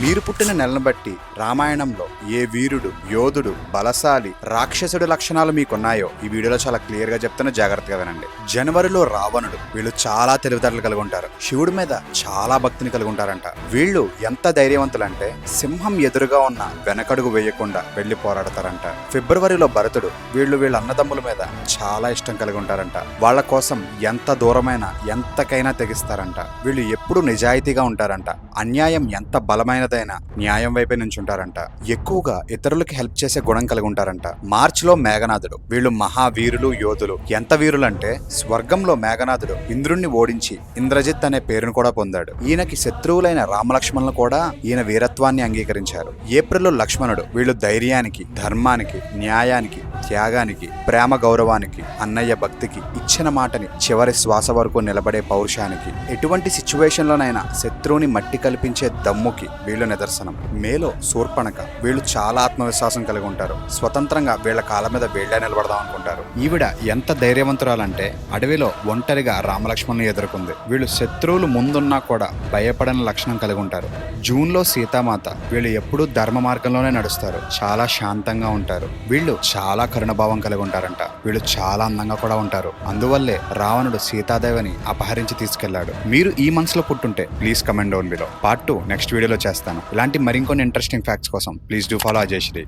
మీరు పుట్టిన నెలను బట్టి రామాయణంలో ఏ వీరుడు యోధుడు బలశాలి రాక్షసుడి లక్షణాలు మీకున్నాయో ఈ వీడియోలో చాలా క్లియర్గా చెప్తున్న జాగ్రత్తగా వినండి. జనవరిలో రావణుడు వీళ్ళు చాలా తెలివితేటలు కలిగి ఉంటారు. శివుడి మీద చాలా భక్తిని కలిగి ఉంటారంట. వీళ్ళు ఎంత ధైర్యవంతులంటే సింహం ఎదురుగా ఉన్న వెనకడుగు వేయకుండా వెళ్ళి పోరాడతారంట. ఫిబ్రవరిలో భరతుడు వీళ్ళు వీళ్ళ అన్నదమ్ముల మీద చాలా ఇష్టం కలిగి ఉంటారంట. వాళ్ళ కోసం ఎంత దూరమైనా ఎంతకైనా తెగిస్తారంట. వీళ్ళు ఎప్పుడు నిజాయితీగా ఉంటారంట. అన్యాయం ఎంత బలమైన బలమైనదైనా న్యాయం వైపే నుంచుంటారంట. ఎక్కువగా ఇతరులకి హెల్ప్ చేసే గుణం కలిగి ఉంటారంట. మార్చ్లో మేఘనాథుడు వీళ్ళు మహావీరులు యోధులు. ఎంత వీరులంటే స్వర్గంలో మేఘనాథుడు ఇంద్రుణ్ణి ఓడించి ఇంద్రజిత్ అనే పేరును కూడా పొందాడు. ఈయనకి శత్రువులైన రామలక్ష్మణులు కూడా ఈయన వీరత్వాన్ని అంగీకరించారు. ఏప్రిల్లో లక్ష్మణుడు వీళ్ళు ధైర్యానికి ధర్మానికి న్యాయానికి త్యాగానికి ప్రేమ గౌరవానికి అన్నయ్య భక్తికి ఇచ్చిన మాటని చివరి శ్వాస వరకు నిలబడే పౌరుషానికి ఎటువంటి సిచ్యువేషన్లోనైనా శత్రువుని మట్టి కల్పించే దమ్ముకి వీళ్ళ నిదర్శనం. మేలో శూర్పణక. వీళ్ళు చాలా ఆత్మవిశ్వాసం కలిగి ఉంటారు. స్వతంత్రంగా వీళ్ళ కాళ్ళ మీద వీళ్ళే నిలబడదాం అనుకుంటారు. ఈవిడ ఎంత ధైర్యవంతురాలంటే అడవిలో ఒంటరిగా రామలక్ష్మణ్ని ఎదుర్కొంది. వీళ్ళు శత్రువులు ముందున్నా కూడా భయపడని లక్షణం కలిగి ఉంటారు. జూన్లో సీతామాత వీళ్ళు ఎప్పుడూ ధర్మ మార్గంలోనే నడుస్తారు. చాలా శాంతంగా ఉంటారు. వీళ్ళు చాలా కరుణభావం కలిగి ఉంటారంట. వీళ్ళు చాలా అందంగా కూడా ఉంటారు. అందువల్లే రావణుడు సీతాదేవిని అపహరించి తీసుకెళ్ళాడు. మీరు ఈ మనసులో పుట్టుంటే please comment down below part two next వీడియోలో చేస్తాను. ఇలాంటి మరికొన్ని ఇంట్రెస్టింగ్ ఫ్యాక్ట్స్ కోసం please do follow Ajay Sri